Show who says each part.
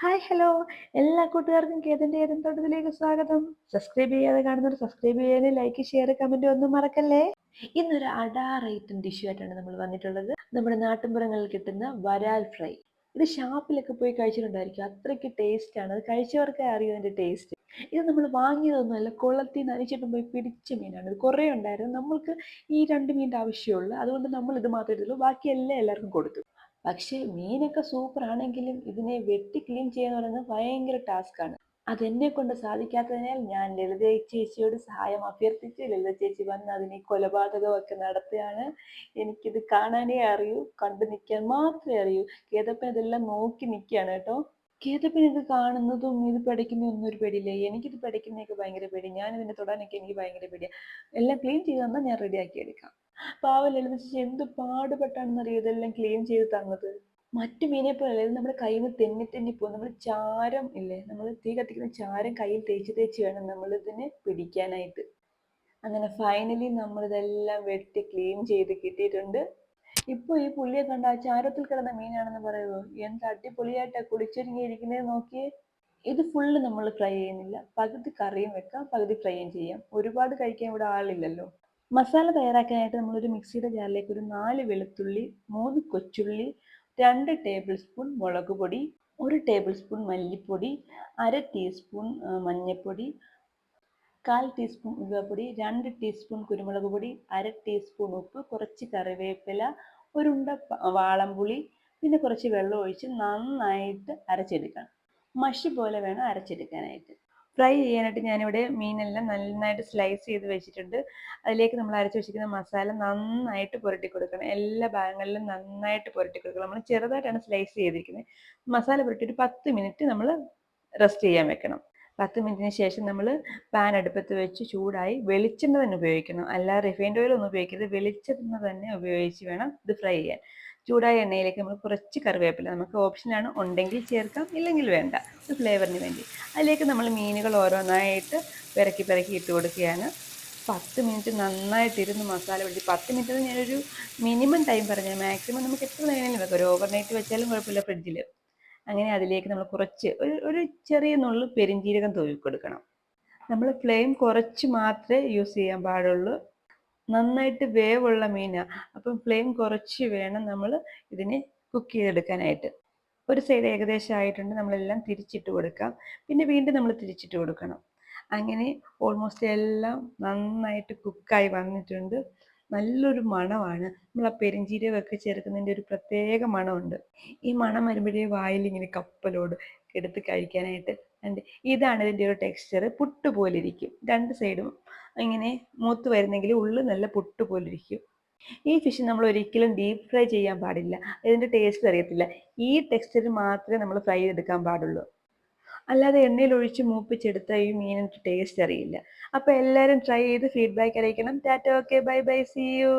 Speaker 1: Hi hello എല്ലാ കൂട്ടുകാർക്കും കേതിന്റെ ഏതും തോട്ടത്തിലേക്ക് സ്വാഗതം. സബ്സ്ക്രൈബ് ചെയ്യാതെ കാണുന്നവർ സബ്സ്ക്രൈബ് ചെയ്യാനും ലൈക്ക് ഷെയർ കമന്റ് ഒന്നും മറക്കല്ലേ? ഇന്നൊരു അടാ ഐറ്റം ഡിഷ് ആയിട്ടാണ് നമ്മൾ വന്നിട്ടുള്ളത്. നമ്മുടെ നാട്ടിൻപുറങ്ങളിൽ കിട്ടുന്ന വരാൽ ഫ്രൈ. ഇത് ഷാപ്പിലൊക്കെ പോയി കഴിച്ചിട്ടുണ്ടായിരിക്കും. അത്രയ്ക്ക് ടേസ്റ്റ് ആണ്. അത് കഴിച്ചവർക്കേ അറിയൂ ടേസ്റ്റ് ഇത് നമ്മൾ വാങ്ങിയതൊന്നുമല്ല കുളത്തിൽ നനച്ചിട്ട് പോയി പിടിച്ച മീനാണ്. ഇത് കുറേ ഉണ്ടായിരുന്നു. നമ്മൾക്ക് ഈ രണ്ട് മീനിന്റെ ആവശ്യമുള്ളൂ. അതുകൊണ്ട് നമ്മൾ ഇത് മാത്രമേ എടുത്തുള്ളൂ ബാക്കിയെല്ലാം എല്ലാവർക്കും കൊടുത്തു. പക്ഷേ മീനൊക്കെ സൂപ്പർ ആണെങ്കിലും ഇതിനെ വെട്ടി ക്ലീൻ ചെയ്യുക എന്ന് പറയുന്നത് ഭയങ്കര ടാസ്ക്കാണ് അതെന്നെ കൊണ്ട് സാധിക്കാത്തതിനാൽ ഞാൻ ലളിത ചേച്ചിയോട് സഹായം അഭ്യർത്ഥിച്ച് ലളിത ചേച്ചി വന്ന് അതിനെ കൊലപാതകമൊക്കെ നടത്തുകയാണ്. എനിക്കിത് കാണാനേ അറിയൂ കണ്ടു നിൽക്കാൻ മാത്രമേ അറിയൂ. കേതപ്പൻ ഇതെല്ലാം നോക്കി നിൽക്കുകയാണ് കേട്ടോ. കേതപ്പൻ ഇത് കാണുന്നതും ഇത് പഠിക്കുന്നതും ഒന്നും ഒരു പേടിയില്ല. എനിക്കിത് പഠിക്കുന്നതൊക്കെ ഭയങ്കര പേടി ഞാൻ ഇതിനെ തൊടാനൊക്കെ എനിക്ക് ഭയങ്കര പേടിയാണ് എല്ലാം ക്ലീൻ ചെയ്ത് തന്നാൽ ഞാൻ റെഡിയാക്കി എടുക്കാം. പാവ ലളിത ചേച്ചി എന്ത് പാടുപെട്ടാണെന്നറിയോ ഇതെല്ലാം ക്ലീൻ ചെയ്ത് തന്നത്. മറ്റു മീനെ പോലെ നമ്മുടെ കയ്യിൽ നിന്ന് തെന്നി തെന്നി പോകും. നമ്മൾ ചാരം ഇല്ലേ? നമ്മൾ തീ കത്തിക്കുന്ന ചാരം കയ്യിൽ തേച്ച് തേച്ച് വേണം നമ്മൾ ഇതിനെ പിടിക്കാനായിട്ട്. അങ്ങനെ ഫൈനലി നമ്മളിതെല്ലാം വെട്ടി ക്ലീൻ ചെയ്ത് കിട്ടിയിട്ടുണ്ട്. ഇപ്പോൾ ഈ പുള്ളിയെ കണ്ട ചാരത്തിൽ കിടന്ന മീനാണെന്ന് പറയുമോ എന്ത് അടിപൊളിയായിട്ടാ കുടിച്ചൊരുങ്ങിയിരിക്കുന്നത് നോക്കിയേ. ഇത് ഫുള്ള് നമ്മൾ ഫ്രൈ ചെയ്യുന്നില്ല. പകുതി കറിയും വെക്കാം പകുതി ഫ്രൈയും ചെയ്യാം. ഒരുപാട് കഴിക്കാൻ ഇവിടെ ആളില്ലല്ലോ. മസാല തയ്യാറാക്കാനായിട്ട് നമ്മളൊരു മിക്സിയുടെ ജാറിലേക്ക് ഒരു നാല് വെളുത്തുള്ളി മൂന്ന് കൊച്ചുള്ളി രണ്ട് ടേബിൾ സ്പൂൺ മുളക് പൊടി ഒരു ടേബിൾ സ്പൂൺ മല്ലിപ്പൊടി അര ടീസ്പൂൺ മഞ്ഞൾപ്പൊടി കാൽ ടീസ്പൂൺ ഉലുവപ്പൊടി രണ്ട് ടീസ്പൂൺ കുരുമുളക് പൊടി അര ടീസ്പൂൺ ഉപ്പ് കുറച്ച് കറിവേപ്പില ഒരുണ്ട വാളംപുളി പിന്നെ കുറച്ച് വെള്ളം ഒഴിച്ച് നന്നായിട്ട് അരച്ചെടുക്കണം. മഷി പോലെ വേണം അരച്ചെടുക്കാനായിട്ട്. ഫ്രൈ ചെയ്യാനായിട്ട് ഞാനിവിടെ മീനെല്ലാം നന്നായിട്ട് സ്ലൈസ് ചെയ്ത് വെച്ചിട്ടുണ്ട്. അതിലേക്ക് നമ്മൾ അരച്ച് വെച്ചിരിക്കുന്ന മസാല നന്നായിട്ട് പുരട്ടി കൊടുക്കണം. എല്ലാ ഭാഗങ്ങളിലും നന്നായിട്ട് പുരട്ടി കൊടുക്കണം. നമ്മൾ ചെറുതായിട്ടാണ് സ്ലൈസ് ചെയ്തിരിക്കുന്നത്. മസാല പുരട്ടി ഒരു പത്ത് മിനിറ്റ് നമ്മൾ റെസ്റ്റ് ചെയ്യാൻ വെക്കണം. പത്ത് മിനിറ്റിന് ശേഷം നമ്മൾ പാൻ അടുപ്പത്ത് വെച്ച് ചൂടായി വെളിച്ചെണ്ണ തന്നെ ഉപയോഗിക്കണം. അല്ല റിഫൈൻഡ് ഓയിൽ ഒന്നും ഉപയോഗിക്കരുത്. വെളിച്ചെണ്ണ തന്നെ ഉപയോഗിച്ച് വേണം ഇത് ഫ്രൈ ചെയ്യാൻ. ചൂടായ എണ്ണയിലേക്ക് നമ്മൾ കുറച്ച് കറിവേപ്പില നമുക്ക് ഓപ്ഷനാണ് ഉണ്ടെങ്കിൽ ചേർക്കാം ഇല്ലെങ്കിൽ വേണ്ട. ഒരു ഫ്ലേവറിന് വേണ്ടി. അതിലേക്ക് നമ്മൾ മീനുകൾ ഓരോന്നായിട്ട് പിറക്കി പിറക്കി ഇട്ട് കൊടുക്കുകയാണ്. പത്ത് മിനിറ്റ് നന്നായിട്ട് ഇരുന്ന് മസാല പിടിച്ച് പത്ത് മിനിറ്റ് ഞാനൊരു മിനിമം ടൈം പറഞ്ഞു മാക്സിമം നമുക്ക് എത്ര നേരം വെക്കാം. ഒരു ഓവർ നൈറ്റ് വെച്ചാലും കുഴപ്പമില്ല ഫ്രിഡ്ജിൽ അങ്ങനെ അതിലേക്ക് നമ്മൾ കുറച്ച് ഒരു ഒരു ചെറിയ നുള്ളു പെരിഞ്ചീരകം തൂവി കൊടുക്കണം നമ്മൾ ഫ്ലെയിം കുറച്ച് മാത്രമേ യൂസ് ചെയ്യാൻ പാടുള്ളൂ. നന്നായിട്ട് വേവുള്ള മീനാണ് അപ്പം ഫ്ലെയിം കുറച്ച് വേണം നമ്മൾ ഇതിനെ കുക്ക് ചെയ്തെടുക്കാനായിട്ട്. ഒരു സൈഡ് ഏകദേശം ആയിട്ടുണ്ട്. നമ്മളെല്ലാം തിരിച്ചിട്ട് കൊടുക്കാം. പിന്നെ വീണ്ടും നമ്മൾ തിരിച്ചിട്ട് കൊടുക്കണം. അങ്ങനെ ഓൾമോസ്റ്റ് എല്ലാം നന്നായിട്ട് കുക്കായി വന്നിട്ടുണ്ട്. നല്ലൊരു മണമാണ്. നമ്മൾ ആ പെരിഞ്ചീരകമൊക്കെ ചേർക്കുന്നതിന്റെ ഒരു പ്രത്യേക മണമുണ്ട്. ഈ മണം വരുമ്പോഴേ വായിൽ ഇങ്ങനെ കപ്പലോട് എടുത്ത് കഴിക്കാനായിട്ട് ഉണ്ട് ഇതാണ് ഇതിന്റെ ഒരു ടെക്സ്ചർ പുട്ട് പോലെ ഇരിക്കും രണ്ട് സൈഡും ഇങ്ങനെ മൂത്ത് വരുന്നെങ്കിൽ ഉള്ളു നല്ല പുട്ട് പോലെ ഇരിക്കും ഈ ഫിഷ് നമ്മൾ ഒരിക്കലും ഡീപ്പ് ഫ്രൈ ചെയ്യാൻ പാടില്ല. ഇതിന്റെ ടേസ്റ്റ് അറിയത്തില്ല. ഈ ടെക്സ്ചർ മാത്രമേ നമ്മൾ ഫ്രൈ ചെയ്തെടുക്കാൻ പാടുള്ളൂ. അല്ലാതെ എണ്ണയിൽ ഒഴിച്ച് മൂപ്പിച്ചെടുത്ത ഈ മീനിന്റെ ടേസ്റ്റ് അറിയില്ല. അപ്പോൾ എല്ലാവരും ട്രൈ ചെയ്ത് ഫീഡ്ബാക്ക് അറിയിക്കണം. Tata okay bye bye see you